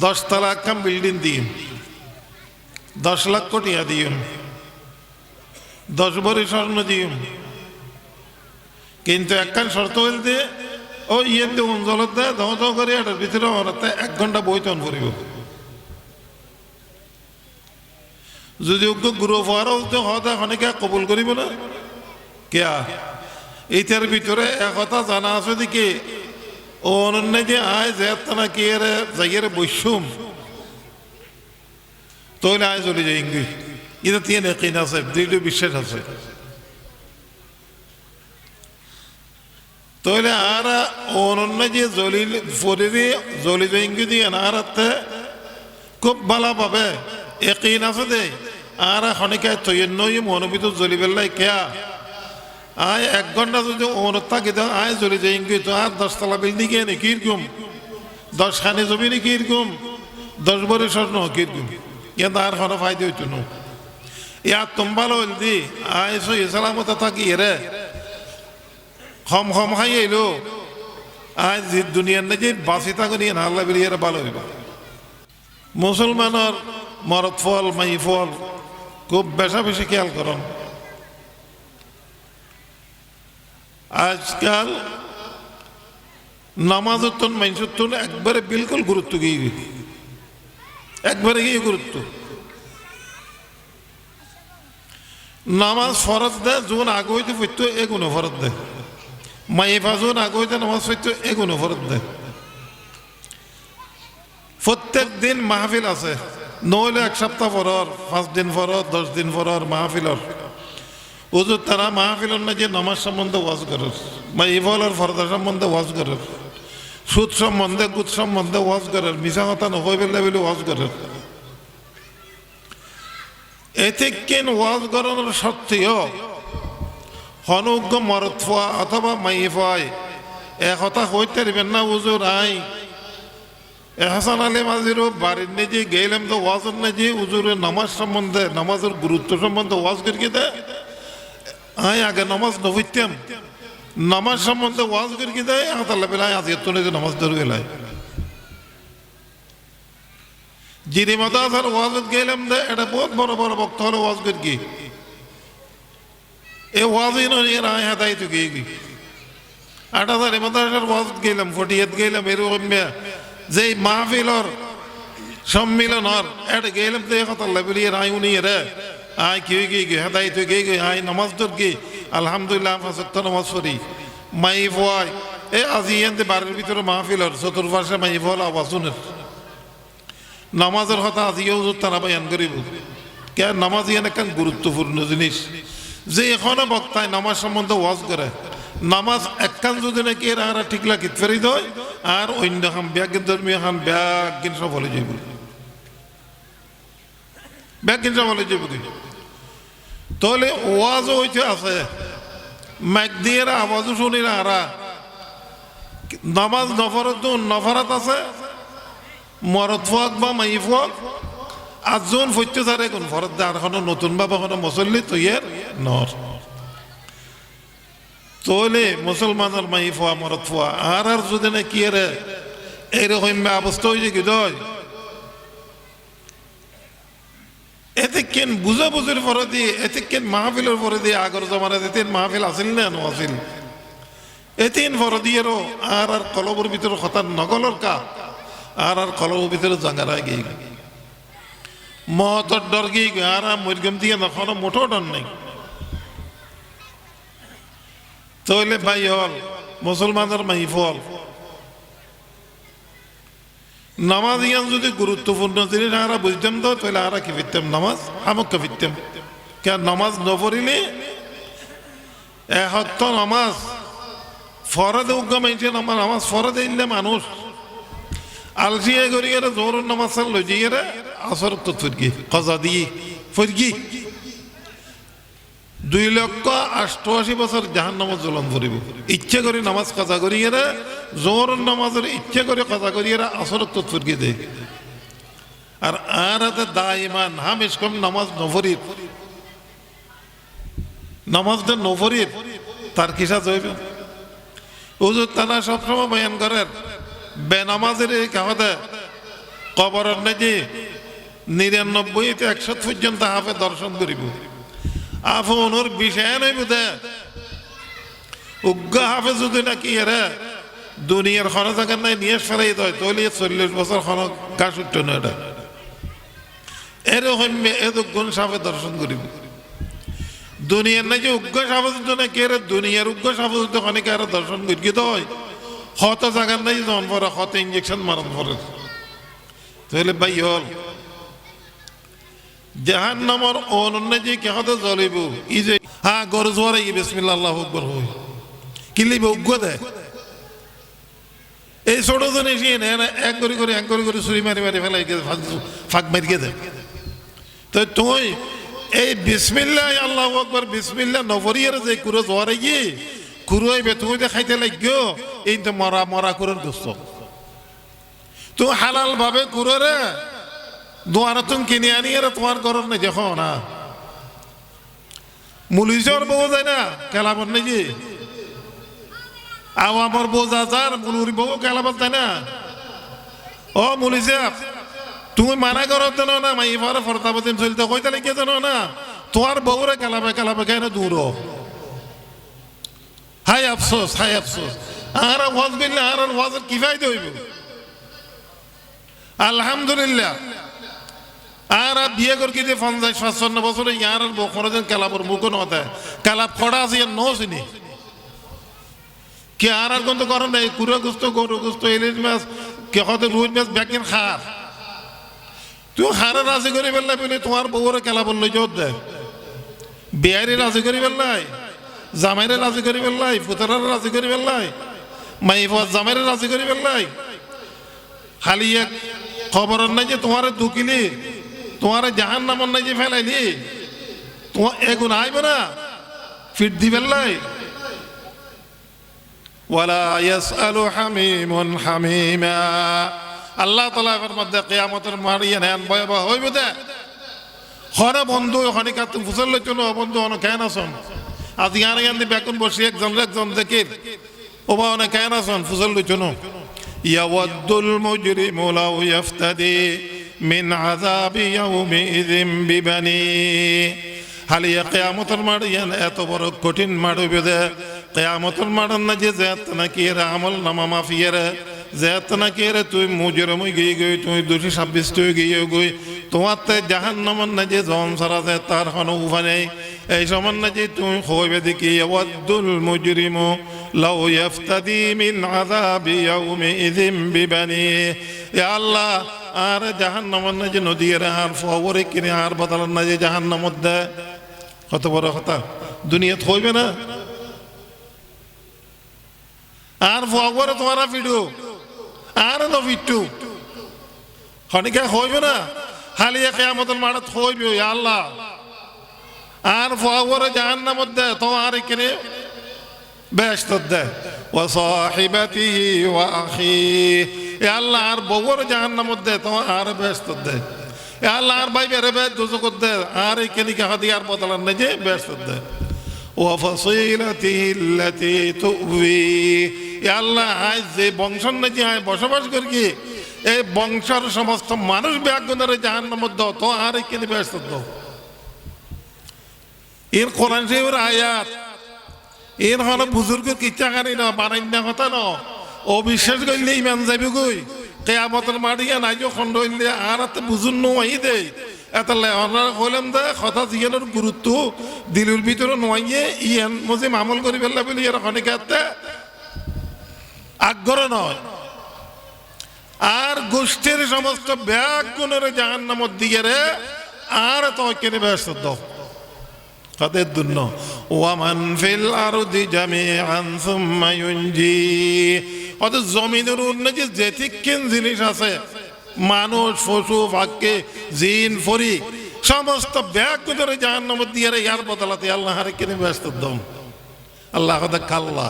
দশতলা একখান বিল্ডিং দিম দশ লাখ কোটিয়া দিম দশ ভরি স্বর্ণ দিম কিন্তু একখান শর্ত বলতে ও ইয়ে দিয়ে অঞ্চলত দেয় ধ ধ করে এটার ভিতরে ওরাতে এক ঘণ্টা বইতন করিব। যদি ওকে গুরু ফোয়ারও হতে অনেকে কবুল করিব না? কেয়া এইটার ভিতরে একথা জানা আছে ও অনন্য যে আয় যে না কি এর জায়গার বৈষম তৈলে আয় চলে যায় ইংলিশ এটা তিন একদিন আছে দৃঢ় বিশ্বাস আছে তৈলে আর অনন্য যে জলিল আর খুব ভালো পাবে একদিন আছে দে আর খনিকা তৈন্য মনোবিত জ্বলি পেলাই কেয়া আয় এক ঘণ্টা যদি অনুরোধ থাকে, তো আয় চলে যাই তো আর দশতলা বিল্ডিং এ নে কীরকম? দশ খানি জমি নে কীরকম? দশ বরে স্বর্ণ, কীরকম? কিন্তু আর কোনো ফায়দা হইতো না। ইয়ার তোমাল হইল দি, আয় সই সালামত থাকি রে। হম হম খাই এলো। যে দুনিয়ার না যে বাঁচি থাকো নিয়ে আল্লাহ বেরিয়ে ভালো হইব। মুসলমানের মরদ ফল, মাই ফল, খুব বেশা বেশি খেয়াল করুন। আজকাল নামাজ উত্তন মাইনসুত্তন একবারে বিলকুল গুরুত্ব গিয়ে একবারে গিয়ে গুরুত্ব? নামাজ ফরত দেয়, যখন আগে হইতে পড়তো এগুলো ফরত দেয়। মাইফা যখন আগে হইতে নামাজ পড়তো এগুলো ফরত দেয়। প্রত্যেক দিন মাহফিল আছে। নইলে এক সপ্তাহ পরর পাঁচ দিন পরর দশ দিন পরর মাহফিলর হুজুর, তারা মাহফিলর যে নামাজ সম্বন্ধে ওয়াজ করে। বা ইভলের ফরদা সম্বন্ধে ওয়াজ করে। সুদ সম্বন্ধে, গুদ সম্বন্ধে ওয়াজ করে। মিশা কথা নকই পেলে বলে ওয়াজ করে। এতে কেন ওয়াজ করানোর সত্ত্বেও হনুজ্ঞ মরত ফোয়া অথবা মাই ফয় এ কথা হইতে পারবেন না হুজুর, আই। এহসান আলী মাজিরও বাড়ির নিজে গেলাম তো ওয়াজের নিজে হুজুরের নামাজ সম্বন্ধে, নামাজের গুরুত্ব সম্বন্ধে ওয়াজ করিয়ে দেয়। আয় আগে নামাজ নবইতাম নামাজ সম্বন্ধে ওয়াজ করে কি দেয় আতাল্লা বেলায় আজ এত যে নামাজ ধরে যিনি ওয়াজ গেলাম দে, এটা বহুত বড় বড় বক্ত হলো ওয়াজ করে কি এ ওয়াজই নয়, এর আয় হাতাই তো গিয়ে। আট হাজার মাদাসার ওয়াজ গেলাম ফটিয়াত গেলাম, এরকম যে মাহফিলর সম্মিলনর এটা গেলাম তো কথা লাবিলিয়ে রায় উনি আয় কি হয়ে গিয়ে হেদাই তো গিয়ে গিয়ে আয় নামাজ তোর কি? আলহামদুলিল্লাহ ফাঁসত্ত নামাজ পড়ি। মাই ফয়, এ আজি এনতে বাড়ির ভিতরে মাহফিলর চতুর্পাশে মাই ফল আওয়াজুনের নামাজের কথা আজিও তারা বয়ান করিব। কে নামাজ ইয়ান একটা গুরুত্বপূর্ণ জিনিস? যে এখনও বক্তায় নামাজ সম্বন্ধে ওয়াজ করে, নামাজ একখান যদি নাকি এরা ঠিক লাগে ফেরি দেয় আর অন্য খান ব্যাগিন ধর্মীয় খান ব্যাগিন সব হলে যাইব। ব্যাগিন সব হলে যাইব তাহলে ওয়াজও হইতে আছে। ম্যাক দিয়ে আওয়াজও শুনি না আরা নামাজ নফরত নফরাত আছে। মরত ফক বা মাই ফক। আটজন ফৈত্য তারে কোন ফরত আর নতুন বাবা কোনো মুসল্লি তৈয়ার নর। তোলে মুসলমানের মাই ফোয়া মরত ফোয়া, আর আর যদি না কি রে এরকম অবস্থা হয়েছে কি দয় এতে কেন বুঝা বুঝির পরে দিয়ে, এতে কেন মাহফিলের পরে দিয়ে আগর জমানা এতেন মাহফিল আসিল না নসিল এতেন পরে দিয়ে আর আর কলবর ভিতরে কথা নগলর কা, আর আর কলবর ভিতরে জাঙ্গারা গিয়ে মহতর ডর গিয়ে আর আর মরিগম দিয়ে নখনো মোটো ডর নেই। তৈলে ভাই হল মুসলমানের মাই ফল নামাজ ইয়ান যদি গুরুত্বপূর্ণ জিনিস আরা বুঝতাম তো, তাহলে আরা কি ফিরতাম নামাজ? আমক ফিরতাম। কেন নামাজ নপড়িলে এহত্ত নামাজ। ফরদে উগ্র মাইছে নামাজ নামাজ ফরদে ইনলে মানুষ। আলসিয়ে করিয়ে জোর নামাজ যাইয়ে আসর তো ফুরগি, কজা দিয়ে ফুরগি। দুই লক্ষ অষ্টআশি বছর জাহান নামাজ জ্বলন করিব ইচ্ছে করে নামাজ কাজা করিয়ে জোর নামাজের ইচ্ছে করে কাজা করিয়ে আসর তৎফুরকে দেয়। আর আর হাতে দা ইমান হামেশ কম নামাজ নফরির নামাজ দে নফরির তার কিসা জৈব হুজুর তারা সবসময় বয়ান করেন, বেনামাজের এই কাহতে কবরের নাকি নিরানব্বই একশো পর্যন্ত হাফে দর্শন করিব। আফনুর বিষয় নাই বোধে। উগ্র হাফে যদি নাকি এরা? দুনিয়ার খন জায়গার নাই, নিয়ে ফেরাই দেয় তৈলি চল্লিশ বছর খন গাছ উঠত না এটা। এরকম এত গুণ সাপে দর্শন করিব। দুনিয়ার যে উগ্র সাপোজিত না কে দুনিয়ার উগ্র সাপোজিত অনেকে আর দর্শন করি কি হয়? হত জায়গার নাই জন পরে হতে ইঞ্জেকশন মারণ পরে। তাহলে ভাই হল জাহান নামর অনন্য যে কেহত জ্বলিব? ই যে হ্যাঁ গরু জোয়ার ই বিসমিল্লাহ, আল্লাহ আকবর হই। কি লিব উগ্র দেয় এই ছোট এনে এনে এক করে করে এক করে করে ছুরি মারি মারি ফেলাই গেছে ফাঁক মারি গেছে তো তুই এই বিসমিল্লাহ, আল্লাহ আকবর, বিসমিল্লাহ নবরিয়ার যে কুরো জোয়ারে গিয়ে কুরো আইবে তুমি যে খাইতে লাগিও, এই তো মরা মরা কুরোর দোস্ত। তো হালাল ভাবে কুরো রে দোয়ারা তুমি কিনে আনি আর তোমার গরম নেই দেখো না। মুলিশর বউ যায় না খেলাবার নাকি? আও আমার বউ যা যার, মুলুর বউ খেলাবার তাই না। ও মুলিশাপ তুমি মানা করো তো না মাই এবারে ফরতাবতিম চলতে কইতে লিখে জানো না তোমার বউরে খেলাবে খেলাবে কেন দূর? হাই আফসোস হাই আফসোস। আর ওয়াজ বিল্লে আর ওয়াজ কি ফায়দা হইব? আলহামদুলিল্লাহ। আর বিয়ে করে যে পঞ্চাশ পাঁচন্ন বছরে ইয়ার বখর যেন কেলাপর মুখ নতে কেলাপ খড়া আছে, ইয়ার নো। চিনি কি আর আর কিন্তু করেন নাই কুড়ে গুস্ত, গরু গুস্ত, ইলিশ মাছ, কে হতে রুই মাছ ব্যাকিন খার। তুই হারে রাজি করি পেলাই বলে তোমার বউরে কেলাপর লই জোর দে। বিয়ারি রাজি করি পেলাই জামাইরে রাজি করি পেলাই ফুতারে রাজি করি পেলাই মাই জামাইরে রাজি করি পেলাই খালি এক খবরের নাই যে তোমার দুকিলি। তোমার জাহান নামর নাই যে ফেলাইলি তোমার এগুন আইবে না ফিট দিবেন লাই ওয়ালা ইয়াসআলু হামিমুন হামিমা। আল্লাহ তাআলা এর মধ্যে কিয়ামতের মারিয়ে নেন ভয়াবহ হইবে দে। হরে বন্ধু হনি কাত ফুসল না বন্ধু, অন কেন আছেন? আজ ইয়ার ইয়ান দি বেকুন বসি, একজন একজন দেখি ওবা অন কেন আছেন? ফুসল লইছো না ইয়াওয়াদ্দুল মুজরিমু লাউ ইয়াফতাদি। মিন আযাবি ইয়াউমিযিম বিবানি হালিয়া কেয়ামতের মাঠ ইয়ান এত বড় কঠিন হইবে দে কেয়ামতের মাঠের না যে জেত নাকি এর আমল নামা মাফিয়ের, জেত নাকি এর তুই মুজরম গিয়ে গই তুই দুশো ছাব্বিশ তুই গিয়ে গই তোমার তে জাহান নামন না যে জন সারা যে তার কোনো উপায় নেই। এই সমান না যে তুই হইবে দেখি ওয়াদ্দুল মুজরিমু লাউ ইয়াফতাদি মিন আযাবি ইয়াউমিযিম বিবানি। ইয়া আল্লাহ আর জাহান নামন না যে নদী এর আর ফবরে কিনে আর বদলান না যে জাহান নামত দেয় কত বড় কথা দুনিয়াত হইবে না আর ফগরে তোমারা ফিডু আর ন ফিটু হনিকা হইবে না হালিয়া কেয়ামতের মাঠত হইবে ইয়া আল্লাহ আর ফগরে জাহান্নামত দে তোমার এখানে বেশ দে وصاحبته وأخيه এ আল্লাহ আর বউর জাহান নামত দে, তোমার আর ব্যস্ত দে। এ আল্লাহ আর ভাই বেড়ে বেশ দুজো করতে আর এই কেনিকে হাতি আর বদলার নেই যে, ব্যস্ত দে। আল্লাহ, আজ যে বংশ নাকি আয় বসবাস করি কি, এই বংশর সমস্ত মানুষ ব্যাগুনের জাহান নামত তো আর এই কেনি ব্যস্ত দাও। এর কোরআন শরীফের আয়াত, এর হলো বুজুর্গের কিচ্ছা কারি না বানাইন কথা না। অবিশ্বাস করলে ইমান যাবি গই কেয়ামতের মারিয়া নাই যে খন্ড হইলে আর এত বুঝুন নয় দে। এত লেহনার হইলাম দে কথা জিয়ানোর গুরুত্ব। দিলুর ভিতরে নয় ইয়ান মজে মামল করি ফেললে বলি, এর খনিকাতে আগ্রহ নয়। আর গোষ্ঠীর সমস্ত ব্যাগ গুণের জাহান নামত দিকে রে আর তো কেনে ব্যস্ত। তাদের জন্য। ওয়ামান ফিল আরদি জামিআন সুম্মা ইউনজি। অত জমিনের উন্নতি যে ঠিককিন জিনিস আছে, মানুষ, পশু, পাখি, জিন ফরি সমস্ত ব্যাগ করে জাহান নাম দিয়ে ইয়ার বদলাতে আল্লাহ হারে কিনে ব্যস্ত দম আল্লাহ কথা কাল্লা।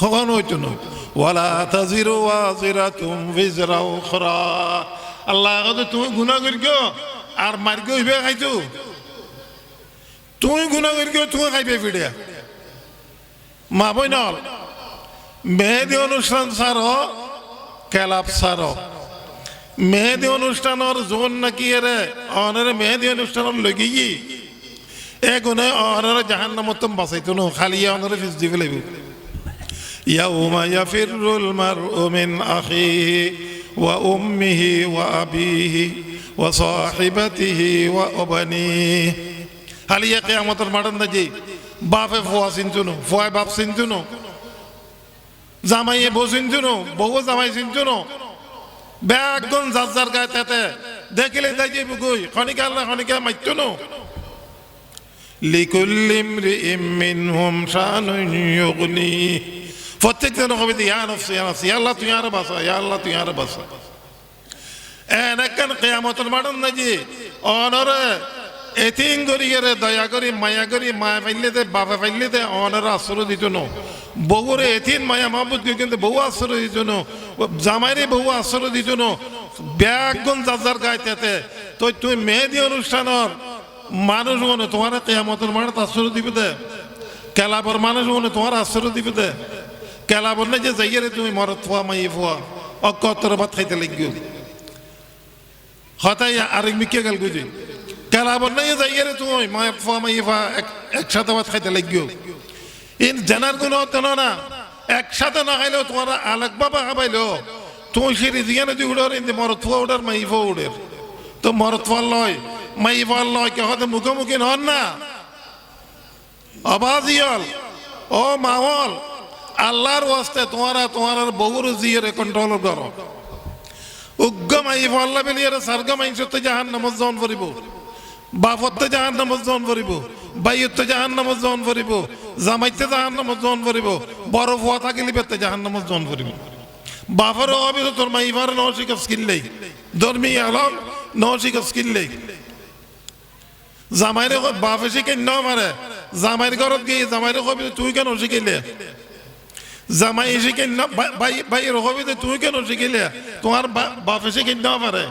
কখন হইতো না। ওয়ালা তাজিরু ওয়াজিরাতুম বিজরা উখরা। আল্লাহ কথা তুমি গুনাহ করিও, আর মার্গ হইবে খাইতো তুই গুণা করি তুই খাইবে ফিডিয়া মা বই নল মেহেদি অনুষ্ঠান সার কেলাপ সার মেহেদি অনুষ্ঠানের জোন নাকি এরে অনারে মেহেদি অনুষ্ঠানের লগিয়ে এ গুণে অনারে জাহান নামতম বাঁচাইতো নো খালি অনারে ফিস দিব লাগিব يوم يفر المرء من أخيه وأمه وأبيه وصاحبته وأبنيه হালিয়া কে আমাদের মাঠান যে বাপে ফোয়া চিনচুনো ফোয়ায় বাপ চিনচুনো জামাইয়ে বউ চিনচুনো বউ জামাই চিনচুনো ব্যাগন যার যার গায়ে তেতে দেখিলে তাই যে বুকুই, খনিকা আল্লাহ খনিকা মাইতুনো। লিকুল্লি ইমরিইম মিনহুম শানুন ইউগনি। প্রত্যেক জন হবে ইয়া নফসি ইয়া নফসি আল্লাহ তুই আর বাসা ইয়া তুই আর বাসা এন একখান কিয়ামতের মাঠন নাজি অনরে এতিং করি গেরে দয়া করি, মায়া করি, মায়া পাইলে দে বাবা পাইলে দে, অনরে আশ্রয় দিত ন। বউরে এতিন মায়া মাহবুদ কিন্তু বউ আশ্রয় দিত ন। জামাইরে বউ আশ্রয় দিত ন। ব্যাগুন যার গাইতে তো, তুই মেহেদি অনুষ্ঠানের মানুষ মনে তোমার কেয়ামতের মাঠ আশ্রয় দিবে দে। কেলাবর মানুষ মনে তোমার আশ্রয় দিবে দে। কেলাবর না যে যাইয়ে তুমি মরত ফুয়া মাই ফুয়া অকতর ভাত খাইতে লাগিও। হতাই আরেক মিকে গেল গুজি কেলাবর নাই যাইয়ে তুমি মায়ের ফুয়া মাই ফুয়া একসাথে ভাত খাইতে লাগিও। ইন জানার কোনো হতো না একসাথে না খাইলেও তোমার আলাক বাবা খাবাইলো। তুমি সিঁড়ি দিয়ে না তুই উড়ার ইন্দি মরত ফুয়া উড়ার, মাই ফুয়া উড়ের। তো মরত ফুয়ার লয়, মাই ফুয়ার লয় কে হতে মুখোমুখি নন না। অবাজিয়ল, ও মাওয়াল আল্লাহর ওয়াস্তে তোমারা তোমার বহুর জিয়ে কন্ট্রোল করো। উগ্গম আই আল্লাহ বেলিয়ে সারগম আই সত্য জাহান জন করিব। বাপত্তে জাহান নামজ জন করিব বাইয়ত্তে জাহান নামজ জন করিব জামাইতে জাহান নামজ জন করিব বড় ফুয়া থাকিলি বেতে জাহান নামজ জন করিব বাপের হবে তো তোর মাইফার নশিক স্কিল্লেই ধর্মী আলম নশিক স্কিল্লেই জামাইরে বাপে শিখাই ন মারে জামাইর ঘরত গিয়ে জামাইরে কবি, তুই কেন শিখাইলে জামাই শিখাই না বাইর কবি তুই কেন শিখাইলে তোমার বাপে শিখাই না পারে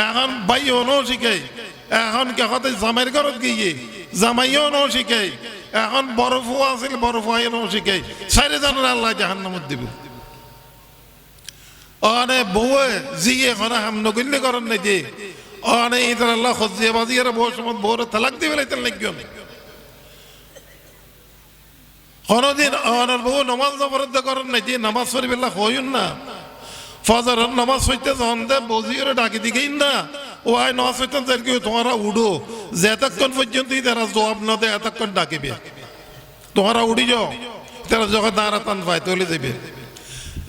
এখন বাই ন শিখাই এখন কেহতে জামাইর ঘরত গিয়ে জামাইও ন শিখাই এখন বড় ফুয়া আছিল বড় ফুয়াই ন শিখাই চারিজনের আল্লাহ জাহান নামত দিব। অনে বউয়ে জিয়ে এখন হাম নগল্য করেন নাকি। অনে ইতার আল্লাহ খজিয়ে বাজিয়ে বহু সময় বউরে তালাক দিবে লাইতেন লাগিও কোনদিন অনার বহু নমাজ অবরুদ্ধ করেন নাকি, নামাজ পড়িবেলা হইন না। ফজর নামাজ হইতে যখন দে বজিয়ে ডাকি দিকেই না। ও আয় নামাজ হইতে যার কি, তোমরা উডো যেতক্ষণ পর্যন্ত তারা জবাব না দেয়, এতক্ষণ ডাকিবে। তোমরা উড়ি যাও, তারা যখন দাঁড়া টান পায় তলে যাবে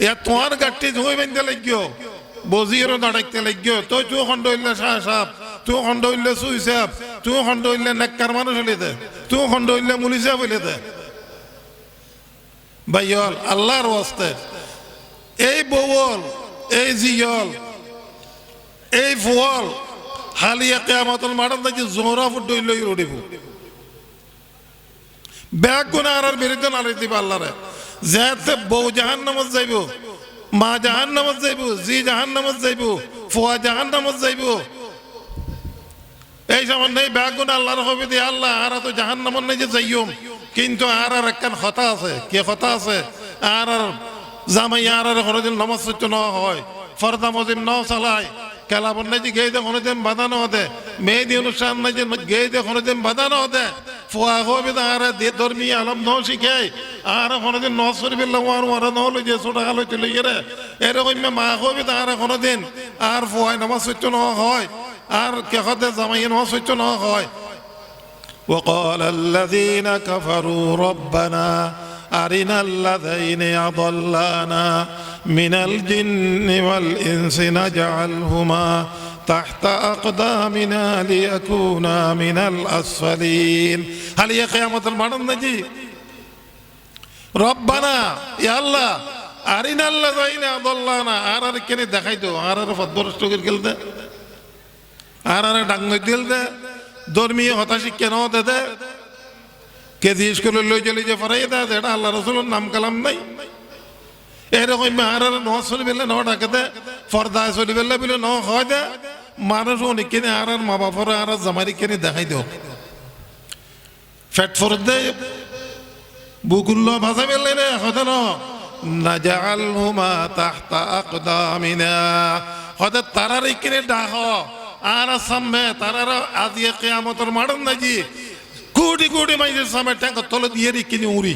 ইয়া তোমার গাঠটি ধুই বাঁধতে লাগিও, বজিয়েরও দাঁড়াইতে লাগিও। তুই তুই খণ্ড হইলে শাহ সাপ তুই খণ্ড হইলে সুই সাপ তুই খণ্ড হইলে নেককার মানুষ হইলে দে তুই খণ্ড হইলে মুলি সাপ হইলে দে। ভাইয়ল, আল্লাহর ওয়াস্তে, এই বউল, এই জিয়ল এই ফুয়ল হালিয়া কেয়ামতল মাঠত নাকি জোহরা ফুট লই উঠিব ব্যাগ গুণা আর বিরুদ্ধে নাড়ি দিব আল্লাহরে। যেতে বউ জাহান নামত যাইব, মা জাহান নামত যাইব, জি জাহান নামত যাইব, ফুয়া জাহান নামত যাইব। এই সময় নেই ব্যাগ গুণ আল্লাহর হবে দিয়ে আল্লাহ আর তো জাহান নামত নেই যে যাইম কিন্তু আর আর একখান হতা আছে। কে হতা আছে? আর আর জামাই আর আর কোনোদিন নমাজ সত্য ন হয়, ফরদা মজিম ন চালায় ಕೆಲಾವನ್ನಜಿ ಗೇಯ್ದೆ ಹೊನದೆಂ ಬದಾನ ಹೋದೆ ಮೇದಿ ಅನುಷ್ಠಾನಜಿ ಗೇಯ್ದೆ ಹೊನದೆಂ ಬದಾನ ಹೋದೆ ಫುವಾಗೋಬಿದ ಆರ ಧರ್ಮಿ ಅಲಂ ನೋಶಿಕೆ ಆರ ಹೊನದಿನ ನೋಸರಿಬಿಲ್ಲ ವಾನು ವರ ನೋಲು ಜೆ ಸುಡಗಾಲು ಚುಲಿಗೆರೆ ಎರೆ ಒಮ್ಮೆ ಮಾಗೋಬಿದ ಆರ ಹೊನದಿನ ಆರ್ ಫುವಾಯ್ ನಮ ಸುಚ್ಚು ನೋ ಹೋಯ್ ಆರ್ ಕೆಹದೆ ಸಮಯ ನೋ ಸುಚ್ಚು ನೋ ಹೋಯ್ وقال الذين كفروا ربنا أرنا الذين أضلانا من الجن والإنس نجعلهما تحت أقدامنا ليكونا من الأسفلين هل هي قيامة المرض نجي ربنا يا الله أرنا الذين أضلانا أرى كني دخيتو أرى فضل استغير كلده أرى دعوة كلده ধর্মীয় হতাশি কেন দে কেজি স্কুলে লই চলে যে ফরাই দে এটা আল্লাহ রসুলের নাম কালাম নাই এরকম মাহারার ন চলি পেলে ন ডাকে দে ফর্দায় চলি পেলে বলে ন হয় দে। মানুষ অনেক কিনে আর মা বাপর আর জামারি কিনে দেখাই দিও ফ্যাট ফর দে। বুকুল্ল ভাষা পেলে রে হতে ন। নাজালহুমা তাহতা আকদামিনা। হয়তো তারার কিনে ডাহ। আর সামনে তারার আজিয়ে কেয়ামতর মারন নাকি কোটি কোটি মাইজের সামনে ট্যাঙ্ক তলে দিয়ে কিনে উড়ি।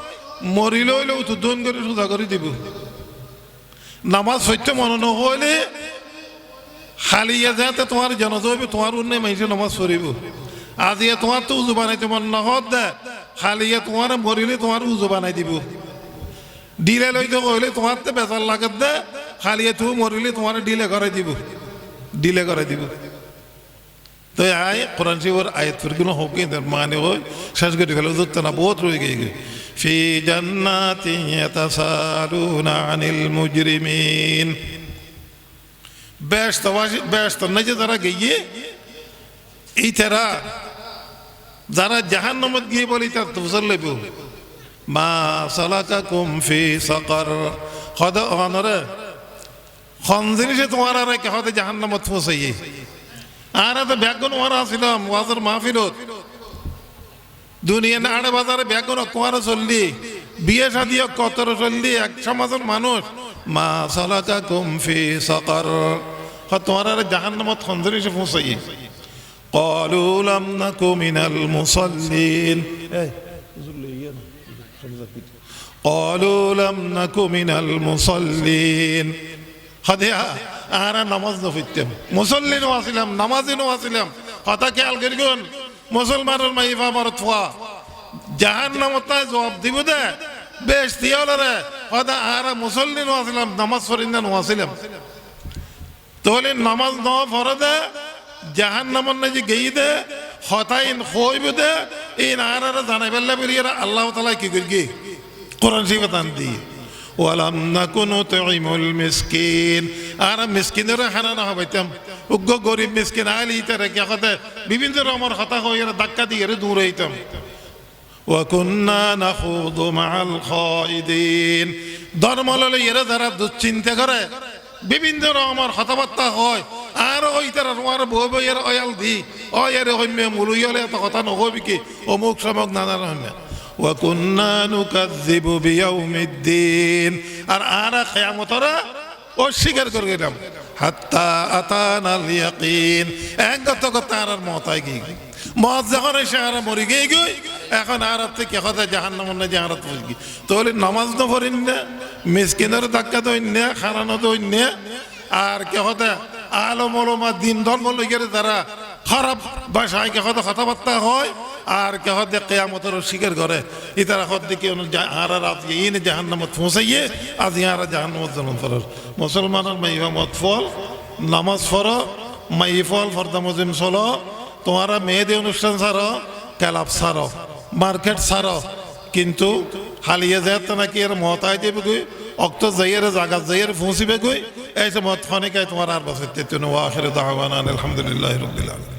মরিল হইলে উত্তোধন করে সুদা করে দিব। নামাজ সত্য মনে নহলে হালিয়া যাতে তোমার জানাজ হইবে তোমার উন্নয় মাইসে নামাজ পড়িব আজি তোমার তো উজু বানাইতে মন নহত দে। হালিয়া তোমার মরিলে তোমার উজু বানাই দিব। ডিলে লইতে কইলে তোমার তো বেজার লাগে দে। হালিয়া তুমি মরিলে তোমার ডিলে করে দিব। ডিলে করে দিব। তো আয় কোরআন শিবর আয়াত ফিরগুলো হোক মানে ওই শেষ করে ফেলে না বহুত রয়ে গিয়ে في جنات يتساءلون عن المجرمين ব্যস্ত ব্যস্ত না যে যারা গিয়ে এই তারা যারা জাহান নামত গিয়ে বলি তার তুফসর লইব মা সালাকা কুম ফি সাকার হদ অনরে খন জিনিসে তোমার আর কে হতে জাহান নামত ফসাইয়ে আর তো ব্যাগুন ওয়ার আসিলাম ওয়াজের মাহফিলত দুনিয়া না আড়ে বাজারে ব্যাগুন তোমার চললি বিয়ে শাদি কতর চললি এক সমাজের মানুষ মা সালাকা কুম ফি সাকার তোমার আর জাহান নামত খন জিনিসে ফসাইয়ে قالوا لم نك من المصلين قالوا لم نك من المصلين হদিয়া আরা নামাজ নফিতাম মুসল্লিন ওয়াসিলাম নামাজিন ওয়াসিলাম কথা খেয়াল করিগুন মুসলমানের মাইফা মারত ফুয়া জাহান নামতায় জবাব দিব দে। বেশ দিয়ালরে কথা আরা মুসল্লিন ওয়াসিলাম নামাজ ফরিন্দান ওয়াসিলাম তাহলে নামাজ ন ফরদে জাহান নামন না যে গেই দে, হতাইন হইব দে। এই নাহারা জানাই বেল্লা বেরিয়ে আল্লাহ তালা কি করি কোরআন শিব তান দি ওয়ালাম নাকুনু তুইমুল মিসকিন। আর মিসকিনের খানা না হবাইতাম। উগ্র গরিব মিসকিন আলি তারে কে হতে বিভিন্ন রকমের হতা হয়ে ধাক্কা দিয়ে দূর হইতাম وكنا نخوض مع الخائدين ধর্ম ললে এরা যারা দুশ্চিন্তা করে বিভিন্ন রকমের কথাবার্তা হয় আর ওই তারা তোমার বই বইয়ের অয়াল দি অয়ের হইমে মুলুইলে এত কথা নহবি কি অমুক সমক নানা রহমে وكنا نكذب بيوم الدين আর আর কিয়ামতরা অস্বীকার করে গেলাম আর মত গিয়ে গই এখন আর থেকে কথা জাহান্নাম না জাহারাত বুঝগি তাহলে নামাজ না পড়িন না মিসকিনের ধাক্কা দইন না খারানো দইন না। আর কে হতে আলম ওলমা দিন ধর্ম লোকের দ্বারা খারাপ ভাষায় কে হতে কথাবার্তা হয়, আর কে হতে কেয়ামতের স্বীকার করে। ইতারা হত দেখি আর আর আজকে ইনে জাহান্নামত পৌঁছাইয়ে, আজ ইয়ারা জাহান্নামত জন্ম ফরার মুসলমানের মাইবা মত ফল, নামাজ ফর মাই ফল ফর্দা চল, তোমারা মেয়েদের অনুষ্ঠান ছাড়ো ক্যালাপ ছাড়ো মার্কেট ছাড়ো কিন্তু হালিয়ে যায় নাকি এর মতাই দেবে অক্ত জাইয়ের জাগা জাইয়ের পৌঁছিবে গই এই যে মত ফানিকায় তোমার আর বছর তেতুন ওয়াখির দাওয়ানা, আলহামদুলিল্লাহ রবিল আলমিন।